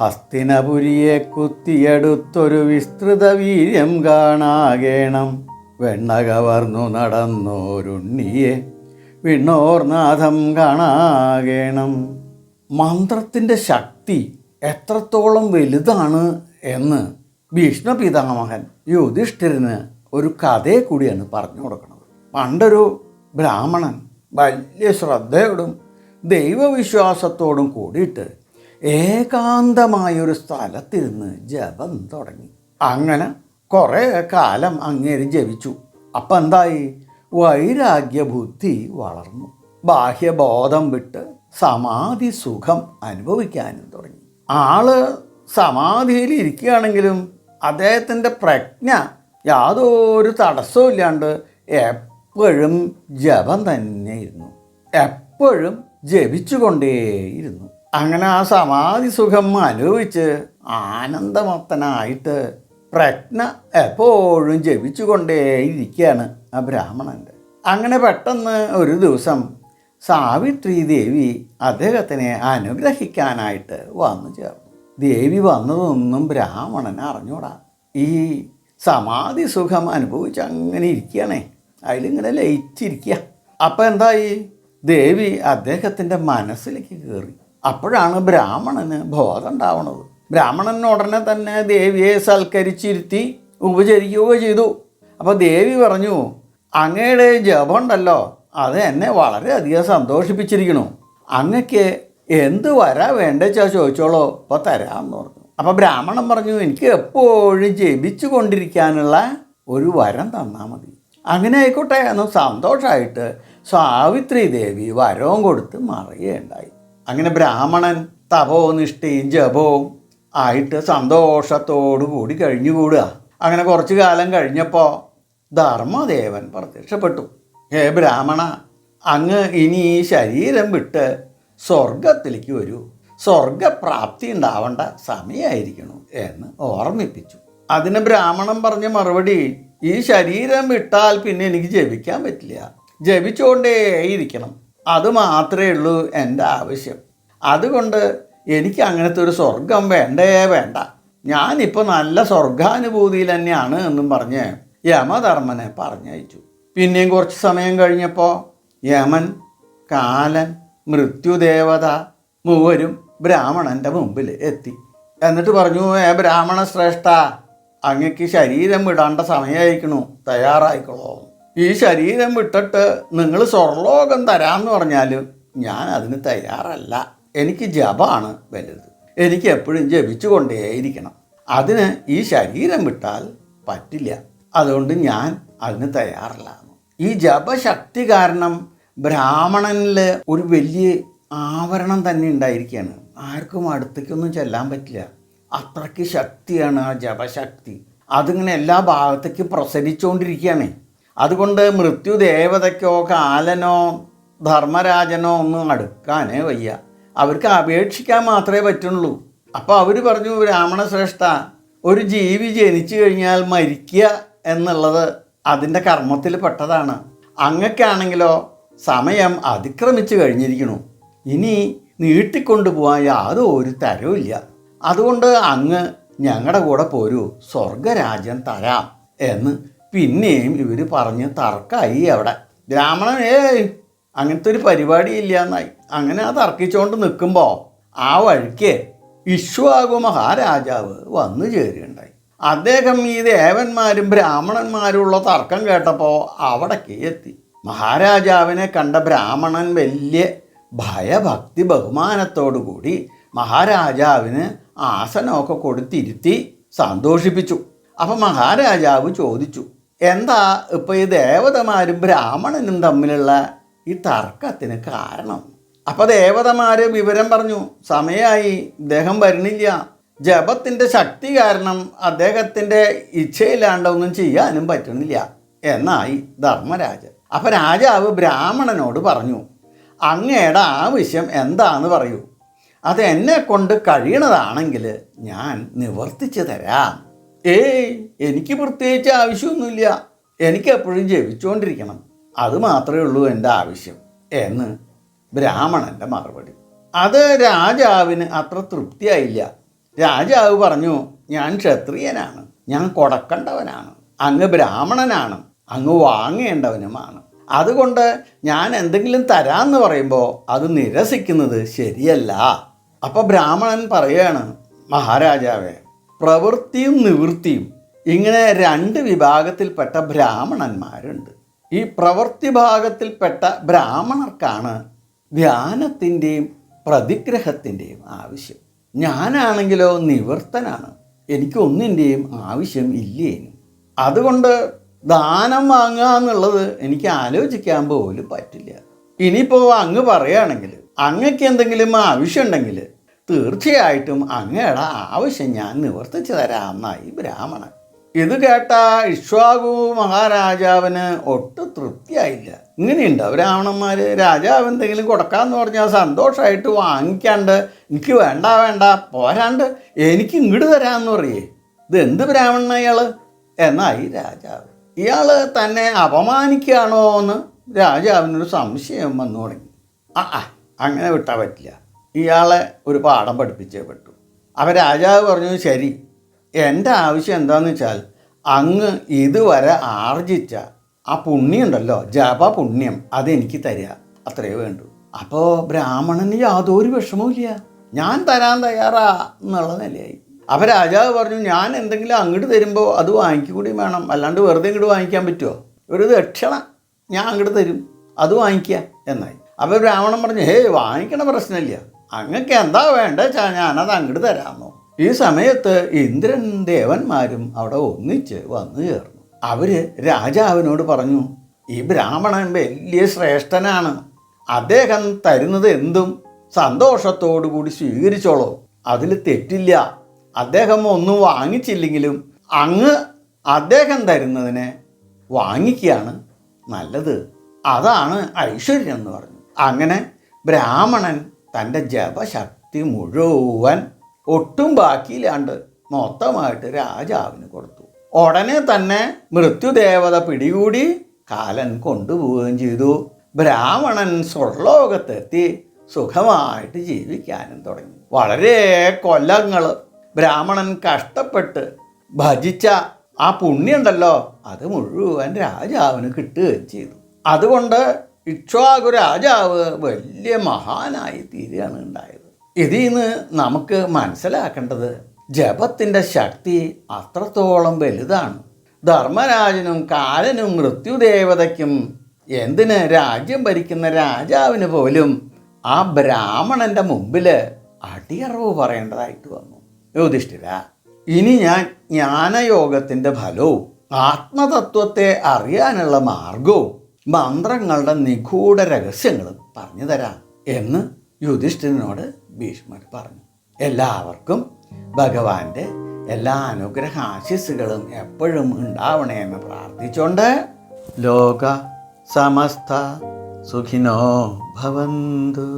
ഹസ്തിനപുരിയെ കുത്തിയെടുത്തൊരു വിസ്തൃത വീര്യം കാണാകേണം. വെണ്ണ കവർന്നു നടന്നോരുണ്ണിയെ വിണ്ണോർനാഥം കാണാകേണം. മന്ത്രത്തിന്റെ ശക്തി എത്രത്തോളം വലുതാണ് എന്ന് ഭീഷ്മ പിതാമഹൻ യുധിഷ്ഠിരന് ഒരു കഥയെ കൂടിയാണ് പറഞ്ഞു കൊടുക്കുന്നത്. പണ്ടൊരു ബ്രാഹ്മണൻ വലിയ ശ്രദ്ധയോടും ദൈവവിശ്വാസത്തോടും കൂടിയിട്ട് ഏകാന്തമായൊരു സ്ഥലത്തിരുന്ന് ജപം തുടങ്ങി. അങ്ങനെ കുറേ കാലം അങ്ങേര് ജപിച്ചു. അപ്പം എന്തായി? വൈരാഗ്യ ബുദ്ധി വളർന്നു. ബാഹ്യബോധം വിട്ട് സമാധി സുഖം അനുഭവിക്കാനും തുടങ്ങി. ആൾ സമാധിയിൽ ഇരിക്കുകയാണെങ്കിലും അദ്ദേഹത്തിന്റെ പ്രജ്ഞ യാതൊരു തടസ്സവും ഇല്ലാണ്ട് എപ്പോഴും ജപം തന്നെയിരുന്നു. എപ്പോഴും ജപിച്ചുകൊണ്ടേയിരുന്നു. അങ്ങനെ ആ സമാധി സുഖം അനുഭവിച്ച് ആനന്ദമത്തനായിട്ട് പ്രജ്ഞ എപ്പോഴും ജപിച്ചുകൊണ്ടേയിരിക്കുകയാണ് ആ ബ്രാഹ്മണന്റെ. അങ്ങനെ പെട്ടെന്ന് ഒരു ദിവസം സാവിത്രി ദേവി അദ്ദേഹത്തിനെ അനുഗ്രഹിക്കാനായിട്ട് വന്നു ചേർന്നു. ദേവി വന്നതൊന്നും ബ്രാഹ്മണൻ അറിഞ്ഞൂടാ. ഈ സമാധി സുഖം അനുഭവിച്ച് അങ്ങനെ ഇരിക്കുകയാണേ. അതിലിങ്ങനെ ലയിച്ചിരിക്കുക. അപ്പോൾ എന്തായി? ദേവി അദ്ദേഹത്തിന്റെ മനസ്സിലേക്ക് കയറി. അപ്പോഴാണ് ബ്രാഹ്മണന് ബോധം ഉണ്ടാവണത് ബ്രാഹ്മണൻ ഉടനെ തന്നെ ദേവിയെ സൽക്കരിച്ചിരുത്തി ഉപചരിക്കുക ചെയ്തു. അപ്പോൾ ദേവി പറഞ്ഞു അങ്ങയുടെ ജപമുണ്ടല്ലോ അത് എന്നെ വളരെയധികം സന്തോഷിപ്പിച്ചിരിക്കണു അങ്ങക്ക് എന്ത് വരാ വേണ്ടെച്ചാ ചോദിച്ചോളോ ഇപ്പോൾ തരാമെന്ന് പറഞ്ഞു. അപ്പോൾ ബ്രാഹ്മണൻ പറഞ്ഞു എനിക്ക് എപ്പോഴും ജപിച്ചു കൊണ്ടിരിക്കാനുള്ള ഒരു വരം തന്നാൽ മതി. അങ്ങനെ ആയിക്കോട്ടെ എന്ന് സന്തോഷമായിട്ട് സാവിത്രി ദേവി വരവും കൊടുത്ത് മറിയുകയുണ്ടായി. അങ്ങനെ ബ്രാഹ്മണൻ തപോനിഷ്ഠയും ജപവും ആയിട്ട് സന്തോഷത്തോടു കൂടി കഴിഞ്ഞുകൂടുക. അങ്ങനെ കുറച്ച് കാലം കഴിഞ്ഞപ്പോൾ ധർമ്മദേവൻ പ്രത്യക്ഷപ്പെട്ടു. ഹേ ബ്രാഹ്മണ അങ്ങ് ഇനി ഈ ശരീരം വിട്ട് സ്വർഗത്തിലേക്ക് വരൂ. സ്വർഗപ്രാപ്തി ഉണ്ടാവേണ്ട സമയമായിരിക്കണം എന്ന് ഓർമ്മിപ്പിച്ചു. അതിന് ബ്രാഹ്മണൻ പറഞ്ഞ മറുപടി ഈ ശരീരം വിട്ടാൽ പിന്നെ എനിക്ക് ജപിക്കാൻ പറ്റില്ല. ജപിച്ചുകൊണ്ടേയിരിക്കണം അത് മാത്രമേ ഉള്ളൂ എന്റെ ആവശ്യം. അതുകൊണ്ട് എനിക്ക് അങ്ങനത്തെ ഒരു സ്വർഗം വേണ്ടേ വേണ്ട. ഞാനിപ്പോൾ നല്ല സ്വർഗാനുഭൂതിയിൽ തന്നെയാണ് എന്നും പറഞ്ഞ് യമധർമ്മനെ പറഞ്ഞയച്ചു. പിന്നെയും കുറച്ച് സമയം കഴിഞ്ഞപ്പോൾ യമൻ കാലൻ മൃത്യുദേവത മൂവരും ബ്രാഹ്മണന്റെ മുമ്പിൽ എത്തി. എന്നിട്ട് പറഞ്ഞു ഏ ബ്രാഹ്മണ ശ്രേഷ്ഠ അങ്ങക്ക് ശരീരം വിടാണ്ട സമയമായിരിക്കണു തയ്യാറായിക്കോളൂ. ഈ ശരീരം വിട്ടിട്ട് നിങ്ങൾ സ്വർലോകം തരാമെന്ന് പറഞ്ഞാലും ഞാൻ അതിന് തയ്യാറല്ല. എനിക്ക് ജപമാണ് വലുത്. എനിക്ക് എപ്പോഴും ജപിച്ചു കൊണ്ടേയിരിക്കണം അതിന് ഈ ശരീരം വിട്ടാൽ പറ്റില്ല. അതുകൊണ്ട് ഞാൻ അതിന് തയ്യാറല്ല ഈ ജപശക്തി കാരണം ബ്രാഹ്മണനിൽ ഒരു വലിയ ആവരണം തന്നെ ഉണ്ടായിരിക്കുകയാണ് ആർക്കും അടുത്തേക്കൊന്നും ചെല്ലാൻ പറ്റില്ല. അത്രയ്ക്ക് ശക്തിയാണ് ആ ജപശക്തി. അതിങ്ങനെ എല്ലാ ഭാഗത്തേക്കും പ്രസരിച്ചുകൊണ്ടിരിക്കുകയാണ്. അതുകൊണ്ട് മൃത്യുദേവതയ്ക്കോ കാലനോ ധർമ്മരാജനോ ഒന്നും അടുക്കാനേ വയ്യ. അവർക്ക് അപേക്ഷിക്കാൻ മാത്രമേ പറ്റുള്ളൂ. അപ്പോൾ അവർ പറഞ്ഞു ബ്രാഹ്മണ ശ്രേഷ്ഠ ഒരു ജീവി ജനിച്ചു കഴിഞ്ഞാൽ മരിക്കുക എന്നുള്ളത് അതിന്റെ കർമ്മത്തിൽ പെട്ടതാണ്. അങ്ങക്കാണെങ്കിലോ സമയം അതിക്രമിച്ചു കഴിഞ്ഞിരിക്കണു ഇനി നീട്ടിക്കൊണ്ടുപോകാൻ ഒരു തരവുമില്ല അതുകൊണ്ട് അങ്ങ് ഞങ്ങളുടെ കൂടെ പോരൂ. സ്വർഗരാജ്യം തരാം എന്ന് പിന്നെയും ഇവർ പറഞ്ഞ് തർക്കമായി അവിടെ. ബ്രാഹ്മണൻ ഏയ് അങ്ങനത്തെ ഒരു പരിപാടി ഇല്ല എന്നായി അങ്ങനെ ആ തർക്കിച്ചുകൊണ്ട് നിൽക്കുമ്പോൾ ആ വഴിക്ക് ഇഷ്വാകു മഹാരാജാവ് വന്നു ചേരുകയുണ്ടായി. അദ്ദേഹം ഈ ദേവന്മാരും ബ്രാഹ്മണന്മാരുള്ള തർക്കം കേട്ടപ്പോൾ അവിടേക്ക് എത്തി. മഹാരാജാവിനെ കണ്ട ബ്രാഹ്മണൻ വലിയ ഭയഭക്തി ബഹുമാനത്തോടു കൂടി മഹാരാജാവിന് ആസനമൊക്കെ കൊടുത്തിരുത്തി സന്തോഷിപ്പിച്ചു. അപ്പം മഹാരാജാവ് ചോദിച്ചു എന്താ ഇപ്പോൾ ഈ ദേവതമാരും ബ്രാഹ്മണനും തമ്മിലുള്ള ഈ തർക്കത്തിന് കാരണം? അപ്പോൾ ദേവതമാർ വിവരം പറഞ്ഞു സമയമായി ഇദ്ദേഹം വരുന്നില്ല. ജപത്തിന്റെ ശക്തി കാരണം അദ്ദേഹത്തിന്റെ ഇച്ഛയില്ലാണ്ട് ഒന്നും ചെയ്യാനും പറ്റുന്നില്ല. എന്നായി ധർമ്മരാജൻ. അപ്പം രാജാവ് ബ്രാഹ്മണനോട് പറഞ്ഞു അങ്ങയുടെ ആവശ്യം എന്താന്ന് പറയൂ. അത് എന്നെ കൊണ്ട് കഴിയണതാണെങ്കിൽ ഞാൻ നിവർത്തിച്ചു തരാം. ഏയ് എനിക്ക് പ്രത്യേകിച്ച് ആവശ്യമൊന്നുമില്ല. എനിക്ക് എപ്പോഴും ജപിച്ചുകൊണ്ടിരിക്കണം അത് മാത്രമേ ഉള്ളൂ എന്റെ ആവശ്യം എന്ന് ബ്രാഹ്മണന്റെ മറുപടി. അത് രാജാവിന് അത്ര തൃപ്തിയായില്ല. രാജാവ് പറഞ്ഞു ഞാൻ ക്ഷത്രിയനാണ്. ഞാൻ കൊടക്കണ്ടവനാണ്. അങ്ങ് ബ്രാഹ്മണനാണ്. അങ്ങ് വാങ്ങേണ്ടവനുമാണ്. അതുകൊണ്ട് ഞാൻ എന്തെങ്കിലും തരാമെന്ന് പറയുമ്പോൾ അത് നിരസിക്കുന്നത് ശരിയല്ല. അപ്പോൾ ബ്രാഹ്മണൻ പറയുകയാണ് മഹാരാജാവേ പ്രവൃത്തിയും നിവൃത്തിയും ഇങ്ങനെ രണ്ട് വിഭാഗത്തിൽപ്പെട്ട ബ്രാഹ്മണന്മാരുണ്ട്. ഈ പ്രവൃത്തി ഭാഗത്തിൽപ്പെട്ട ബ്രാഹ്മണർക്കാണ് ധ്യാനത്തിന്റെയും പ്രതിഗ്രഹത്തിന്റെയും ആവശ്യം. ഞാനാണെങ്കിലോ നിവർത്തനാണ് എനിക്കൊന്നിന്റെയും ആവശ്യം ഇല്ലേനും. അതുകൊണ്ട് ദാനം വാങ്ങുക എന്നുള്ളത് എനിക്ക് ആലോചിക്കാൻ പോലും പറ്റില്ല. ഇനിയിപ്പോൾ അങ്ങ് പറയുകയാണെങ്കിൽ അങ്ങക്ക് എന്തെങ്കിലും ആവശ്യമുണ്ടെങ്കിൽ തീർച്ചയായിട്ടും അങ്ങയുടെ ആവശ്യം ഞാൻ നിവർത്തിച്ചു തരാമെന്നായി ബ്രാഹ്മണൻ. ഇത് കേട്ട ഇഷ്വാകു മഹാരാജാവിന് ഒട്ടും തൃപ്തിയായില്ല. ഇങ്ങനെയുണ്ട് ബ്രാഹ്മണന്മാർ രാജാവ് എന്തെങ്കിലും കൊടുക്കാമെന്ന് പറഞ്ഞാൽ സന്തോഷമായിട്ട് വാങ്ങിക്കാണ്ട് എനിക്ക് വേണ്ട വേണ്ട പോരാണ്ട് എനിക്ക് ഇങ്ങോട്ട് തരാമെന്ന് പറയേ. ഇത് എന്ത് ബ്രാഹ്മണ ഇയാൾ എന്നായി രാജാവ്. ഇയാൾ തന്നെ അപമാനിക്കുകയാണോ എന്ന് രാജാവിനൊരു സംശയം വന്നു തുടങ്ങി. ആ അങ്ങനെ വിട്ടാൽ പറ്റില്ല. ഇയാളെ ഒരു പാഠം പഠിപ്പിച്ചേ പറ്റൂ. അപ്പം രാജാവ് പറഞ്ഞു ശരി എന്റെ ആവശ്യം എന്താണെന്ന് വെച്ചാൽ അങ്ങ് ഇതുവരെ ആർജിച്ച ആ പുണ്യം ഉണ്ടല്ലോ ജപ പുണ്യം അതെനിക്ക് തരിക അത്രയേ വേണ്ടൂ. അപ്പോൾ ബ്രാഹ്മണന് യാതൊരു വിഷമവുമില്ല ഞാൻ തരാൻ തയ്യാറാ എന്നുള്ള നിലയായി. അപ്പം രാജാവ് പറഞ്ഞു ഞാൻ എന്തെങ്കിലും അങ്ങോട്ട് തരുമ്പോൾ അത് വാങ്ങിക്കൂടി വേണം. അല്ലാണ്ട് വെറുതെ ഇങ്ങോട്ട് വാങ്ങിക്കാൻ പറ്റുമോ ഒരു ദക്ഷിണ ഞാൻ അങ്ങോട്ട് തരും. അത് വാങ്ങിക്കുക എന്നായി. അപ്പോൾ ബ്രാഹ്മണൻ പറഞ്ഞു ഹേ വാങ്ങിക്കണ പ്രശ്നമില്ല. അങ്ങക്ക് എന്താ വേണ്ടത് വെച്ചാൽ ഞാനത് അങ്ങോട്ട് തരാമോ? ഈ സമയത്ത് ഇന്ദ്രൻ ദേവന്മാരും അവിടെ ഒന്നിച്ച് വന്നു ചേർന്നു. അവർ രാജാവിനോട് പറഞ്ഞു ഈ ബ്രാഹ്മണൻ വലിയ ശ്രേഷ്ഠനാണ്. അദ്ദേഹം തരുന്നത് എന്തും സന്തോഷത്തോടു കൂടി സ്വീകരിച്ചോളൂ. അതിൽ തെറ്റില്ല. അദ്ദേഹം ഒന്നും വാങ്ങിച്ചില്ലെങ്കിലും അങ്ങ് അദ്ദേഹം തരുന്നതിനെ വാങ്ങിക്കുകയാണ് നല്ലത്. അതാണ് ഐശ്വര്യം എന്ന് പറഞ്ഞു. അങ്ങനെ ബ്രാഹ്മണൻ തന്റെ ജപശക്തി മുഴുവൻ ഒട്ടും ബാക്കിയില്ലാണ്ട് മൊത്തമായിട്ട് രാജാവിന് കൊടുത്തു. ഉടനെ തന്നെ മൃത്യുദേവത പിടികൂടി കാലൻ കൊണ്ടുപോവുകയും ചെയ്തു. ബ്രാഹ്മണൻ സ്വർലോകത്തെത്തി സുഖമായിട്ട് ജീവിക്കാനും തുടങ്ങി. വളരെ കൊല്ലങ്ങൾ ബ്രാഹ്മണൻ കഷ്ടപ്പെട്ട് ഭജിച്ച ആ പുണ്യമുണ്ടല്ലോ അത് മുഴുവൻ രാജാവിന് കിട്ടുകയും ചെയ്തു. അതുകൊണ്ട് ഇക്ഷ്വാകു രാജാവ് വലിയ മഹാനായി തീരുകയാണ് ഉണ്ടായത്. ഇതിൽ നിന്ന് നമുക്ക് മനസ്സിലാക്കേണ്ടത് ജപത്തിന്റെ ശക്തി അത്രത്തോളം വലുതാണ്. ധർമ്മരാജനും കാലനും മൃത്യുദേവതയ്ക്കും എന്തിന് രാജ്യം ഭരിക്കുന്ന രാജാവിന് പോലും ആ ബ്രാഹ്മണന്റെ മുമ്പിൽ അടിയറവ് പറയേണ്ടതായിട്ട് വന്നു. യുധിഷ്ഠിര ഇനി ഞാൻ ജ്ഞാനയോഗത്തിന്റെ ഫലവും ആത്മതത്വത്തെ അറിയാനുള്ള മാർഗവും മന്ത്രങ്ങളുടെ നിഗൂഢ രഹസ്യങ്ങൾ പറഞ്ഞു തരാം എന്ന് യുധിഷ്ഠിരനോട് ഭീഷ്മർ പറഞ്ഞു. എല്ലാവർക്കും ഭഗവാന്റെ എല്ലാ അനുഗ്രഹ ആശിസ്സുകളും എപ്പോഴും ഉണ്ടാവണേ എന്ന് പ്രാർത്ഥിച്ചുകൊണ്ട് ലോക സമസ്ത സുഖിനോ ഭവന്തു.